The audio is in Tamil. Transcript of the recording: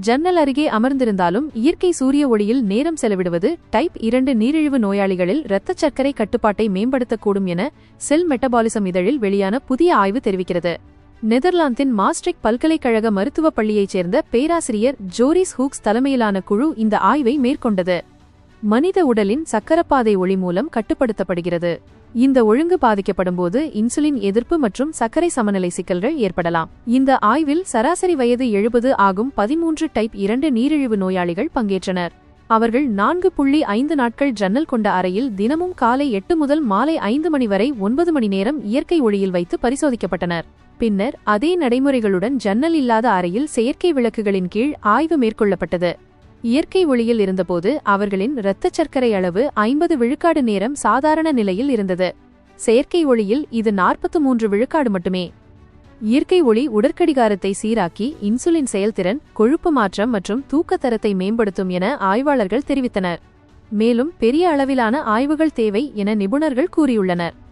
ஜன்னல் அருகே அமர்ந்திருந்தாலும் இயற்கை சூரிய ஒளியில் நேரம் செலவிடுவது டைப் இரண்டு நீரிழிவு நோயாளிகளில் இரத்தச் சர்க்கரை கட்டுப்பாட்டை மேம்படுத்தக்கூடும் என செல் மெட்டபாலிசம் இதழில் வெளியான புதிய ஆய்வு தெரிவிக்கிறது. நெதர்லாந்தின் மாஸ்ட்ரிக் பல்கலைக்கழக மருத்துவப் பள்ளியைச் சேர்ந்த பேராசிரியர் ஜோரிஸ் ஹூக்ஸ் தலைமையிலான குழு இந்த ஆய்வை மேற்கொண்டது. மனித உடலின் சக்கரப்பாதை ஒளி மூலம் கட்டுப்படுத்தப்படுகிறது. இந்த ஒழுங்கு பாதிக்கப்படும்போது இன்சுலின் எதிர்ப்பு மற்றும் சர்க்கரை சமநிலை சிக்கல்கள் ஏற்படலாம். இந்த ஆய்வில் சராசரி வயது எழுபது ஆகும் பதிமூன்று டைப் இரண்டு நீரிழிவு நோயாளிகள் பங்கேற்றனர். அவர்கள் நான்கு புள்ளி ஐந்து நாட்கள் ஜன்னல் கொண்ட அறையில் தினமும் காலை எட்டு முதல் மாலை ஐந்து மணி வரை ஒன்பது மணி நேரம் இயற்கை ஒளியில் வைத்து பரிசோதிக்கப்பட்டனர். பின்னர் அதே நடைமுறைகளுடன் ஜன்னல் இல்லாத அறையில் செயற்கை விளக்குகளின் கீழ் ஆய்வு மேற்கொள்ளப்பட்டது. இயற்கை ஒளியில் இருந்தபோது அவர்களின் இரத்தச் சர்க்கரை அளவு ஐம்பது விழுக்காடு நேரம் சாதாரண நிலையில் இருந்தது. செயற்கை ஒளியில் இது நாற்பத்து மூன்று விழுக்காடு மட்டுமே. இயற்கை ஒளி உடற்கடிகாரத்தை சீராக்கி இன்சுலின் செயல்திறன் கொழுப்பு மாற்றம் மற்றும் தூக்கத்தரத்தை மேம்படுத்தும் என ஆய்வாளர்கள் தெரிவித்தனர். மேலும் பெரிய அளவிலான ஆய்வுகள் தேவை என நிபுணர்கள் கூறியுள்ளனர்.